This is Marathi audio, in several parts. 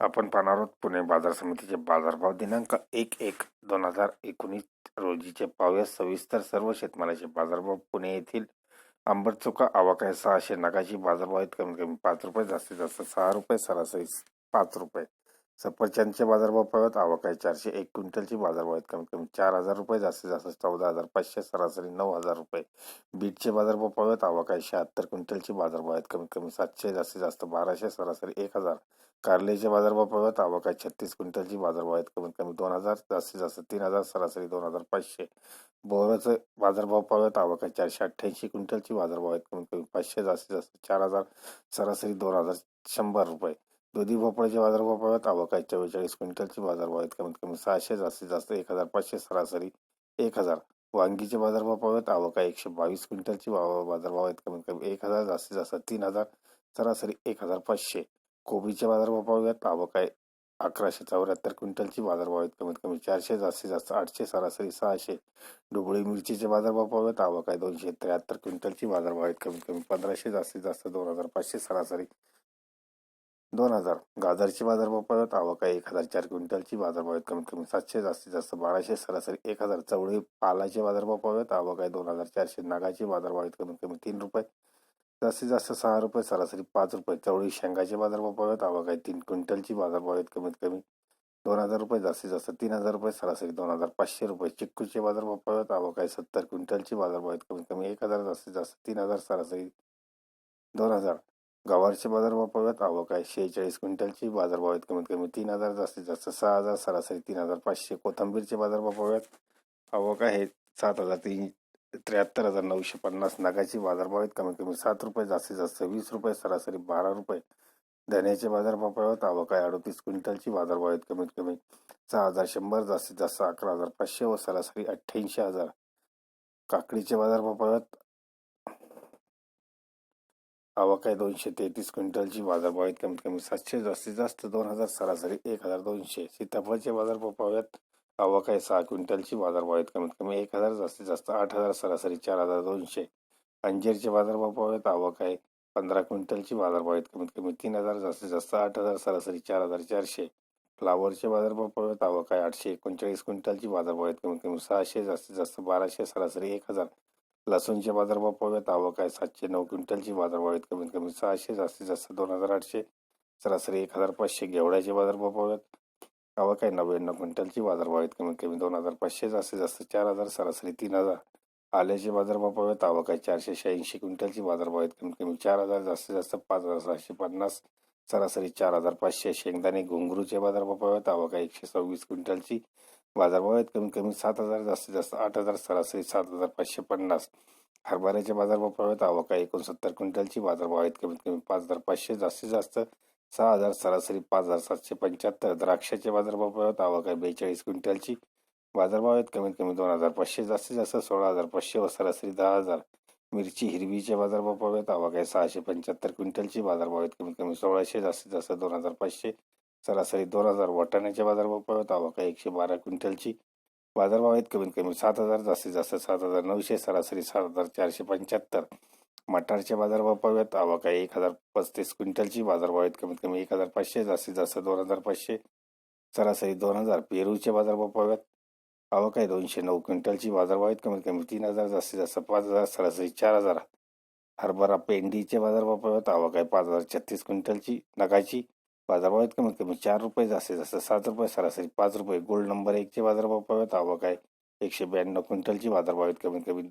आपण पाहणार आहोत पुणे बाजार समितीचे बाजारभाव दिनांक एक एक दोन हजार एकोणीस रोजीचे पाहूया सविस्तर सर्व शेतमालाचे बाजारभाव पुणे येथील आंबटचोका आवाकाय सहाशे नगाची बाजारभाव आहेत. कमीत कमी पाच रुपये जास्तीत जास्त सहा रुपये सरासरी पाच रुपये. सफरचंदचे बाजारभाव पाहूयात आवाकाय चारशे एक क्विंटलची बाजारभाव आहेत. कमीत कमी चार हजार रुपये जास्तीत जास्त चौदा हजार पाचशे सरासरी नऊ हजार रुपये. बीटचे बाजारभाव पाहूयात आवाकाय शहात्तर क्विंटलची बाजारभाव आहेत. कमीत कमी सातशे जास्तीत जास्त बाराशे सरासरी एक हजार. कारल्याचे बाजारभाव पाहत आवक आहे छत्तीस क्विंटलची बाजारभाव आहेत. कमीत कमी दोन हजार जास्तीत जास्त तीन हजार सरासरी दोन हजार पाचशे. बोराचे बाजारभाव पाहत आवक आहे चारशे अठ्ठ्याऐंशी क्विंटलची बाजारभाव आहेत. कमीत कमी पाचशे जास्तीत जास्त चार हजार सरासरी दोन हजार शंभर रुपये. दुधी भोपळ्याचे बाजारभाव पाहत आवक आहे चव्वेचाळीस क्विंटलची बाजारभाव आहेत. कमीत कमी सहाशे जास्तीत जास्त एक हजार पाचशे सरासरी एक हजार. वांगीचे बाजारभाव पाहत आवक आहे एकशे बावीस क्विंटलची बाजारभाव आहेत. कमीत कमी एक हजार जास्तीत जास्त तीन हजार सरासरी एक हजार पाचशे. कोबीचे बाजारभाव पाहूयात. आवक आहे अकराशे चौऱ्याहत्तर क्विंटलची. बाजारभाव आहेत कमीत कमी चारशे जास्तीत जास्त आठशे सरासरी सहाशे. डुबळी मिरचीचे बाजारभाव पाहूयात. आवक आहे दोनशे त्र्याहत्तर क्विंटलची. बाजारभाव आहेत कमीत कमी पंधराशे जास्तीत जास्त दोन हजार पाचशे सरासरी दोन हजार. गाजरची बाजारभाव पाहूयात. आवक आहे एक हजार चार क्विंटलची. बाजारभाव आहेत कमीत कमी सातशे जास्तीत जास्त बाराशे सरासरी एक हजार. चवळी पालाचे बाजारभाव पाहूयात. आवक आहे दोन हजार चारशे. नागाचे बाजारभाव आहेत कमीत कमी तीन रुपये. जास्तीत जास्त सहा रुपये सरासरी पाच रुपये. चवळी शेंगाचे बाजारभाव पाहूयात. आवक आहे तीन क्विंटलची बाजारभाव आहेत कमीत कमी. दोन हजार रुपये जास्तीत जास्त तीन हजार रुपये सरासरी दोन हजार पाचशे रुपये. चिक्कूचे बाजारभाव पाहूयात. आवक आहे सत्तर क्विंटलची बाजारभाव आहेत कमीत कमी. एक हजार जास्तीत जास्त तीन हजार सरासरी दोन हजार. गवारचे बाजारभाव पाहूयात. आवक आहे शेहेचाळीस क्विंटलची बाजारभाव आहेत कमीत कमी. तीन हजार जास्तीत जास्त सहा हजार सरासरी तीन हजार पाचशे. कोथंबीरचे बाजारभाव पाहूयात. आवक आहे सात हजार तीन त्र्याहत्तर हजार नऊशे पन्नास नगाची बाजारभाव आहेत. कमीत कमी सात रुपये जास्तीत जास्त वीस रुपये सरासरी बारा रुपये. धन्याचे बाजारभाव पाहत अडतीस क्विंटलची बाजारभाव आहेत. कमीत कमी सहा हजार शंभर जास्तीत जास्त अकरा हजार पाचशे व सरासरी अठ्ठ्याऐंशी हजार. काकडीचे बाजारभाव पाहत आवक आहे दोनशे तेहतीस क्विंटलची बाजारभाव आहेत. कमीत कमी सातशे जास्तीत जास्त दोन हजार सरासरी एक हजार दोनशे. सीताफळचे बाजारभाव पाहूयात आवक आहे सहा क्विंटलची बाजारभाव आहेत कमीत कमी एक हजार जास्तीत जास्त आठ हजार सरासरी चार हजार दोनशे. अंजीरचे बाजारभाव आहेत आवक आहे पंधरा क्विंटलची बाजारभाव आहेत कमीत कमी तीन हजार जास्तीत जास्त आठ हजार सरासरी चार हजार चारशे. फ्लावरचे बाजारभाव पाहूयात आवक आहे आठशे एकोणचाळीस क्विंटलची बाजारभाव आहेत कमीत कमी सहाशे जास्तीत जास्त बाराशे सरासरी एक हजार. लसूणचे बाजारभाव पाहूयात आवक आहे सातशे नऊ क्विंटलची बाजारभाव आहेत कमीत कमी सहाशे जास्तीत जास्त दोन हजार आठशे सरासरी एक हजार पाचशे. घेवड्याचे बाजारभाव पाहूयात आवक आहे नव्याण्णव क्विंटलची बाजारभाव आहेत कमीत कमी दोन हजार पाचशे जास्तीत जास्त चार हजार सरासरी तीन हजार. आल्याचे बाजारभाव पाहूयात. आवक आहे चारशे शहाऐंशी क्विंटलची बाजारभाव आहेत कमीत कमी चार हजार जास्तीत जास्त पाच हजार सहाशे पन्नास. सरासरी चार हजार पाचशे शेंगदाणे घुंगरूचे बाजारभाव पाहूयात. आवक आहे एकशे सव्वीस क्विंटलची बाजारभाव आहेत कमीत कमी सात हजार जास्तीत जास्त आठ हजार सरासरी सात हजार पाचशे पन्नास. हरभऱ्याचे बाजारभाव पाहूयात. आवक आहे एकोणसत्तर क्विंटलची बाजारभाव आहेत कमीत कमी पाच हजार पाचशे जास्तीत जास्त सहा हजार सरासरी पाच हजार सातशे पंच्याहत्तर. द्राक्षाचे बाजारभाव पाहूयात आवक आहे. बेचाळीस क्विंटलची. बाजारभाव आहेत कमीत कमी दोन हजार पाचशे. जास्तीत जास्त सोळा हजार पाचशे व सरासरी दहा हजार. मिरची हिरवीचे बाजारभाव पाहूयात आवक आहे. सहाशे पंच्याहत्तर क्विंटलची बाजारभाव आहेत कमीत कमी सोळाशे. जास्तीत जास्त दोन हजार पाचशे. सरासरी दोन हजार वाटाण्याचे बाजारभाव पाहूयात आवक आहे. एकशे बारा क्विंटलची. बाजारभाव आहेत कमीत कमी सात हजार. जास्तीत जास्त सात हजार नऊशे. सरासरी सात हजार चारशे पंच्याहत्तर. मटारचे बाजारभाव पाहूयात. आवक आहे एक हजार पस्तीस क्विंटलची. बाजारभाव आहेत कमीत कमी एक हजार पाचशे जास्तीत जास्त दोन हजार पाचशे. सरासरी दोन हजार. पेरूचे बाजारभाव पाहूयात. आवक आहे दोनशे नऊ क्विंटलची. बाजारभाव आहेत कमीत कमी तीन हजार जास्तीत जास्त पाच हजार सरासरी चार हजार. हरभरा पेंडीचे बाजारभाव पाहूयात. आवक आहे पाच हजार छत्तीस क्विंटलची. नगाची बाजारभाव आहेत कमीत कमी चार रुपये जास्तीत जास्त सात रुपये सरासरी पाच रुपये. गोल्ड नंबर एकचे बाजारभाव पाहूयात. आवक आहे एकशे ब्याण्णव क्विंटलची. बाजारभाव आहेत कमीत कमी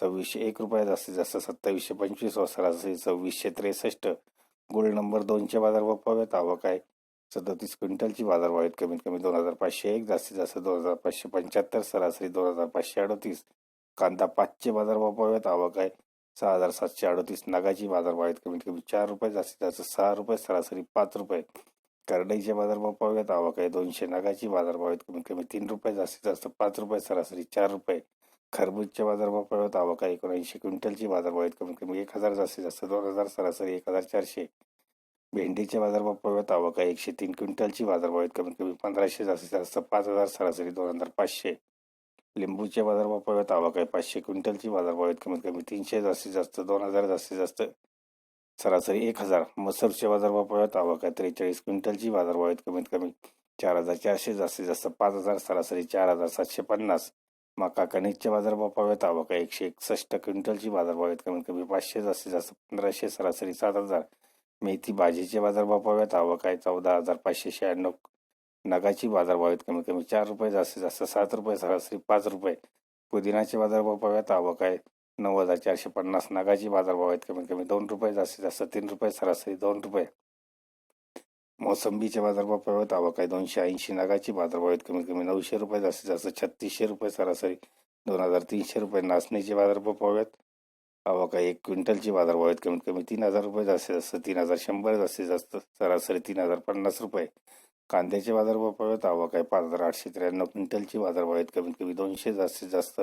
सव्वीसशे एक रुपये जास्तीत जास्त सत्तावीसशे पंचवीस व सरासरी सव्वीसशे त्रेसष्ट. गोल्ड नंबर दोनचे बाजारभाव पाहूयात आवक आहे. सदतीस क्विंटलची बाजारभाव आहेत कमीत कमी दोन हजार पाचशे एक जास्तीत जास्त दोन हजार पाचशे पंच्याहत्तर सरासरी दोन हजार पाचशे अडतीस. कांदा पाचचे बाजारभाव पाहूयात आवक आहे. सहा हजार सातशे अडतीस. नागाची बाजारभाव आहेत कमीत कमी चार रुपये जास्तीत जास्त सहा रुपये सरासरी पाच रुपये. करडईचे बाजारभाव पाहूयात आवक आहे. दोनशे नागाची बाजारभाव आहेत कमीत कमी तीन रुपये जास्तीत जास्त पाच रुपये सरासरी चार रुपये. खरबूजचे बाजारभाव पाहूयात आवक आहे. एकोणऐंशी क्विंटलची बाजारभाव आहेत कमीत कमी एक हजार जास्तीत जास्त दोन हजार सरासरी एक हजार चारशे. भेंडीचे बाजारभाव पाहूयात आवक आहे एकशे तीन क्विंटलची बाजारभाव आहेत कमीत कमी पंधराशे जास्तीत जास्त पाच हजार सरासरी दोन हजार पाचशे. लिंबूचे बाजारभाव पाहूयात आवक आहे पाचशे क्विंटलची बाजारभाव आहेत कमीत कमी तीनशे जास्तीत जास्त दोन हजार जास्तीत जास्त. सरासरी एक हजार. मसूरचे बाजारभाव पाहूयात आवक आहे त्रेचाळीस क्विंटलची बाजारभाव आहेत कमीत कमी चार हजार चारशे जास्तीत जास्त पाच हजार सरासरी चार हजार सातशे पन्नास. मका कणिकचे बाजारभाव पाहूयात. आवक आहे एकशे एकसष्ट क्विंटलची. बाजारभाव आहेत कमीत कमी पाचशे जास्तीत जास्त पंधराशे सरासरी सात हजार. मेथी भाजीचे बाजारभाव पाहूयात. आवक आहे चौदा हजार पाचशे शहाण्णव. नगाची बाजारभाव आहेत कमीत कमी चार रुपये. जास्तीत जास्त सात रुपये सरासरी पाच रुपये. पुदिनाचे बाजारभाव पाहूयात. आवक आहे नऊ हजार चारशे पन्नास. नगाची बाजारभाव आहेत कमीत कमी दोन रुपये. जास्तीत जास्त तीन रुपये सरासरी दोन रुपये. मोसंबीचे बाजारभाव पाहूयात आवक आहे दोनशे ऐंशी नगाची बाजारभाव आहेत कमीत कमी नऊशे रुपये जास्तीत जास्त छत्तीसशे रुपये सरासरी. दोन हजार तीनशे रुपये नाचणीचे बाजारभाव पाहूयात आवक आहे एक क्विंटलची बाजारभाव आहेत कमीत कमी तीन हजार रुपये जास्तीत जास्त तीन हजार शंभर जास्तीत जास्त सरासरी तीन हजार पन्नास रुपये. कांद्याचे बाजारभाव पाहूयात आवक आहे पाच हजार आठशे त्र्याण्णव क्विंटलची बाजारभाव आहेत कमीत कमी दोनशे जास्तीत जास्त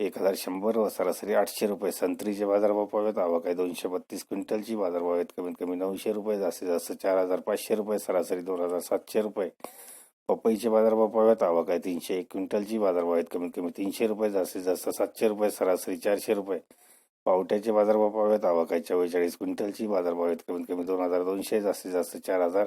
एक हजार शंभर व सरासरी आठशे रुपये. संत्रीचे बाजारभाव पाहूयात. आवक आहे दोनशे बत्तीस. क्विंटलची बाजारभाव आहेत कमीत कमी नऊशे रुपये. जास्तीत जास्त चार हजार पाचशे रुपये. सरासरी दोन हजार सातशे रुपये. पपईचे बाजारभाव पाहूयात. आवक आहे तीनशे एक. क्विंटलची बाजारभाव आहेत कमीत कमी तीनशे रुपये. जास्तीत जास्त सातशे रुपये. सरासरी चारशे रुपये. पावट्याचे बाजारभाव पाहूयात. आवक आहे चव्वेचाळीस. क्विंटलची बाजारभाव आहेत कमीत कमी दोन हजार दोनशे. जास्तीत जास्त चार हजार